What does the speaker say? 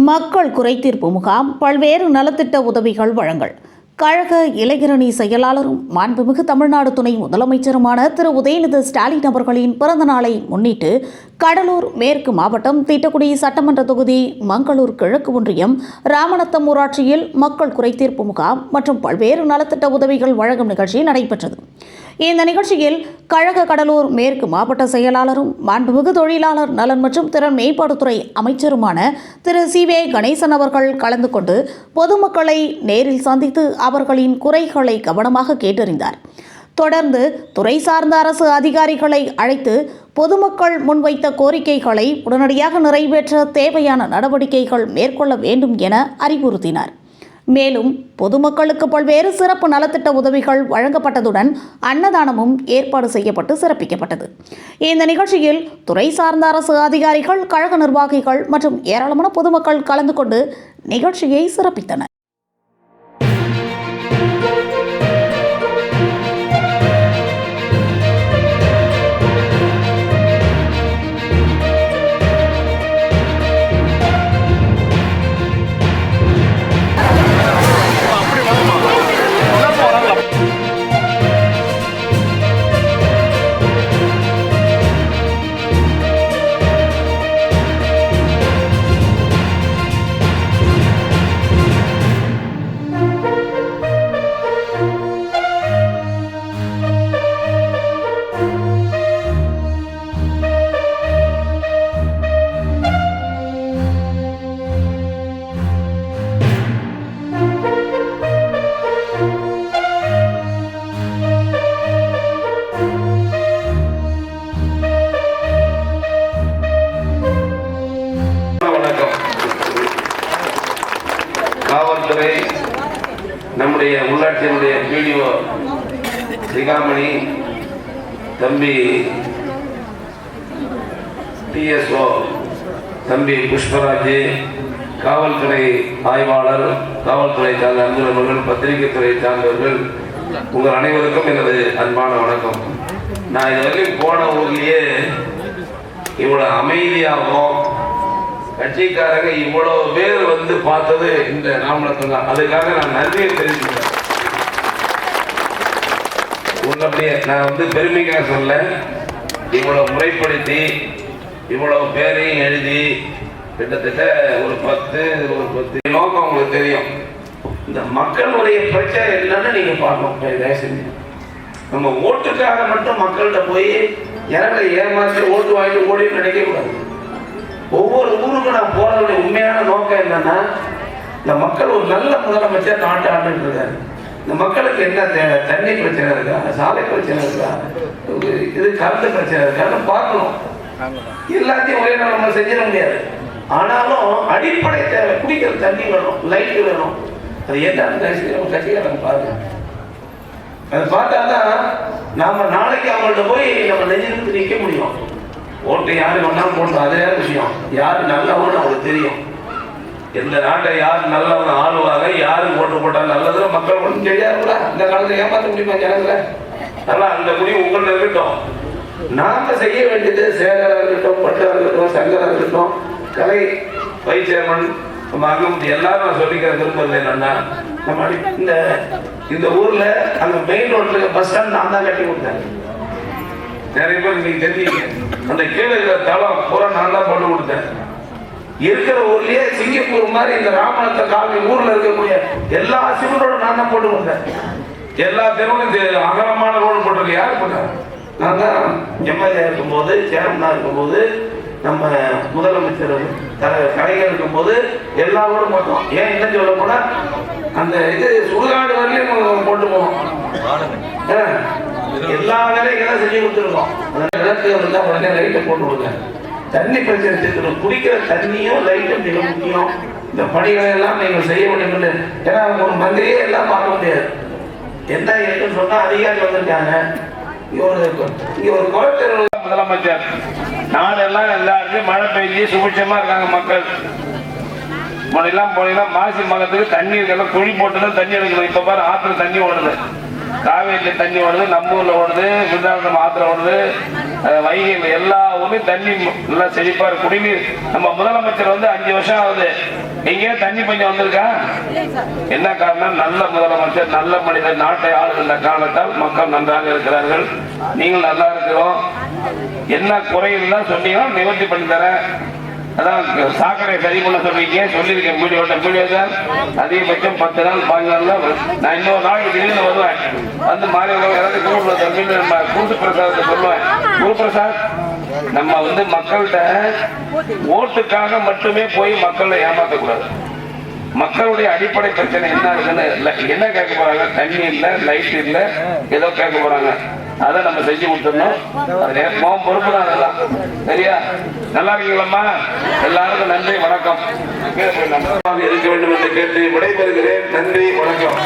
மக்கள் குறைதீர்ப்பு முகாம் பல்வேறு நலத்திட்ட உதவிகள் வழங்கல். கழக இளைஞரணி செயலாளரும் மாண்புமிகு தமிழ்நாடு துணை முதலமைச்சருமான திரு. உதயநிதி ஸ்டாலின் அவர்களின் பிறந்த நாளை முன்னிட்டு கடலூர் மேற்கு மாவட்டம் தீட்டக்குடி சட்டமன்ற தொகுதி மங்களூர் கிழக்கு ஒன்றியம் ராமநத்தம் ஊராட்சியில் மக்கள் குறைதீர்ப்பு முகாம் மற்றும் பல்வேறு நலத்திட்ட உதவிகள் வழங்கும் நிகழ்ச்சி நடைபெற்றது. இந்த நிகழ்ச்சியில் கழக கடலூர் மேற்கு மாவட்ட செயலாளரும் மாண்புமிகு தொழிலாளர் நலன் மற்றும் திறன் மேம்பாட்டுத்துறை அமைச்சருமான திரு சி வே கணேசன் அவர்கள் கலந்து கொண்டு பொதுமக்களை நேரில் சந்தித்து அவர்களின் குறைகளை கவனமாக கேட்டறிந்தார். தொடர்ந்து துறை சார்ந்த அரசு அதிகாரிகளை அழைத்து பொதுமக்கள் முன்வைத்த கோரிக்கைகளை உடனடியாக நிறைவேற்ற தேவையான நடவடிக்கைகள் மேற்கொள்ள வேண்டும் என அறிவுறுத்தினார். மேலும் பொதுமக்களுக்கு பல்வேறு சிறப்பு நலத்திட்ட உதவிகள் வழங்கப்பட்டதுடன் அன்னதானமும் ஏற்பாடு செய்யப்பட்டு சிறப்பிக்கப்பட்டது. இந்த நிகழ்ச்சியில் துறை சார்ந்த அரசு அதிகாரிகள் கழக நிர்வாகிகள் மற்றும் ஏராளமான பொதுமக்கள் கலந்து கொண்டு நிகழ்ச்சியை சிறப்பித்தனர். காவல்துறை நம்முடைய உள்ளாட்சியினுடைய பிடிஓ சிகாமணி தம்பி டிஎஸ்ஓ தம்பி புஷ்பராஜ் காவல்துறை ஆய்வாளர் காவல்துறை சார்ந்த அன்புறவர்கள் பத்திரிகைத்துறை சார்ந்தவர்கள் உங்கள் அனைவருக்கும் எனது அன்பான வணக்கம். நான் இது வரைக்கும் போன ஊர்லேயே இவ்வளோ அமைதியாகவும் கட்சிக்காரங்க இவ்வளவு பேர் வந்து பார்த்தது இந்த ராமலத்தம் தான். அதுக்காக நான் நன்றியை தெரிவிக்கிறேன் உன்னுடைய நான் வந்து பெருமைக்காக சொல்ல இவ்வளவு முறைப்படுத்தி இவ்வளவு பேரையும் எழுதி கிட்டத்தட்ட ஒரு பத்து ஒரு பத்து நோக்கம் உங்களுக்கு தெரியும். இந்த மக்களுடைய பிரச்சனை என்னன்னு நீங்க பார்க்கணும். தயவுசெய்து. நம்ம ஓட்டுக்காக மட்டும் மக்கள்கிட்ட போய் ஜனங்களை ஏமாற்றி ஓட்டு வாங்கிட்டு ஓடின்னு நினைக்க கூடாது ஒவ்வொரு ஊருக்கும் நான் போறதுடைய உண்மையான நோக்கம் என்னன்னா இந்த மக்கள் ஒரு நல்ல முதலமைச்சர் நாட்டு ஆண்டு இருக்காரு. இந்த மக்களுக்கு என்ன தேவை தண்ணி பிரச்சனை இருக்கா? சாலை பிரச்சனை இருக்கா? இது- இது கரண்ட் பிரச்சனை இருக்கான்னு பார்க்கணும். எல்லாத்தையும் ஒரே நாள் நம்ம செஞ்சிட முடியாது. ஆனாலும் அடிப்படை தேவை. குடிக்கிற தண்ணி வேணும் லைட் வேணும். அது என்னன்னு கட்சிக்காரங்க பாருங்க. அதை பார்த்தா தான் நாம நாளைக்கு அவங்கள்ட்ட போய் நம்ம நெஞ்சிருந்து நிற்க முடியும். ஓட்டு யாரு ஒன்றா போடணும்? அதே விஷயம். யாரு நல்லவன்னு அவங்களுக்கு தெரியும். எந்த நாட்டை யார் நல்லவன் ஆளுவாங்க. யாரு ஓட்டு போட்டா நல்லது? மக்கள் ஒன்றும் தெரியாதுல இந்த காலத்துல ஏமாற்ற முடியுமா ஜனங்களை? அதெல்லாம் அந்த முடிவு உங்கள்ட்ட இருக்கட்டும். நாம செய்ய வேண்டியது சேகரா இருக்கட்டும் பட்டா இருக்கட்டும் சங்கரா இருக்கட்டும் கலை வைஸ் சேர்மன் நம்ம எல்லாரும் நான் சொல்லிக்கிற விரும்புறது என்னன்னா நம்ம இந்த இந்த ஊர்ல அந்த மெயின் ரோட்ல பஸ் ஸ்டாண்ட் நான் தான் கட்டி கொடுத்தேன். நிறைய பேர் நீங்க தெரிஞ்சீங்க அந்த கீழே இருக்கிற தளம் பூரா நான் தான் கொடுத்தேன். இருக்கிற ஊர்லயே சிங்கப்பூர் மாதிரி இந்த ராமநாத காலனி ஊர்ல இருக்கக்கூடிய எல்லா சிவனோடும் நான் தான் போட்டு கொடுத்தேன். எல்லா தெருவும் இந்த அகலமான ரோடு போட்டிருக்க. யாரு போட்டாங்க நான் தான் எம்எல்ஏ இருக்கும்போது சேர்மனா இருக்கும்போது நம்ம முதலமைச்சர் தலை- கலைஞர் இருக்கும்போது எல்லா ரோடும் போட்டோம். ஏன் என்ன சொல்ல போனா அந்த இது சுடுகாடு வரலையும் போட்டு போவோம். எல்லா வேலைகளும் செஞ்சு கொடுத்துருக்கோம் அதனால நிலத்துல உடனே லைட்டை போட்டு விடுங்க தண்ணி பிரச்சனை தீர்க்கணும் குடிக்கிற தண்ணியும் லைட்டும் மிக முக்கியம். இந்த பணிகளை எல்லாம் நீங்கள் செய்ய வேண்டும் ஏன்னா ஒரு மந்திரியே எல்லாம் பார்க்க முடியாது. என்ன இருக்குன்னு சொன்னா அதிகாரி வந்திருக்காங்க. முதலமைச்சர். நாடெல்லாம் எல்லாருக்கும் மழை பெய்ஞ்சு சுபிட்சமா இருக்காங்க மக்கள். முன்னெல்லாம் போனீங்கன்னா மாசி மகத்துக்கு தண்ணி இருக்கலாம் குழி போட்டுதான் தண்ணி எடுக்கணும். இப்ப பாரு ஆத்துல தண்ணி ஓடுது. காவேரியில தண்ணி ஓடுது நம்ம ஊர்ல ஓடுது விருதாசம் மாத்திரை ஓடுது. அஹ் வைகையில் எல்லா ஊர்லயும் தண்ணி நல்லா செழிப்பா இருக்கு. குடிநீர். நம்ம முதலமைச்சர் வந்து அஞ்சு வருஷம் ஆகுது. நீங்க தண்ணி பஞ்சம் வந்திருக்கா? என்ன காரணம்? நல்ல முதலமைச்சர் நல்ல மனிதர் நாட்டை ஆளுகின்ற காரணத்தால் மக்கள் நன்றாக இருக்கிறார்கள். நீங்கள் நல்லா இருக்கிறோம். என்ன குறைகள் தான் சொன்னீங்கன்னா நிவர்த்தி பண்ணி தரேன். அதான் சாக்கடை சரி பண்ண சொல்றீங்க சொல்லியிருக்கேன் வீடியோட வீடியோ தான் அதிகபட்சம் பத்து நாள் பாஞ்சு நாள் நான் இன்னொரு நாளைக்கு திடீர்னு வருவேன். வந்து மாறி ஏதாவது குரூப்ல தமிழ் நம்ம குரு பிரசாதத்தை சொல்லுவேன். குரு பிரசாத் நம்ம வந்து மக்கள்கிட்ட ஓட்டுக்காக மட்டுமே போய் மக்களை ஏமாற்றக்கூடாது மக்களுடைய அடிப்படை பிரச்சனை என்ன இருக்குன்னு என்ன கேட்க போறாங்க? தண்ணி இல்ல லைட் இல்ல ஏதோ கேட்க போறாங்க. அதை நம்ம செஞ்சு கொடுத்துடணும். அது பொறுப்பு தான் அதெல்லாம். சரியா? நல்லா இருக்கீங்களம்மா? எல்லாருக்கும் நன்றி வணக்கம். இருக்க வேண்டும் என்று கேட்டு விடைபெறுகிறேன். நன்றி வணக்கம்.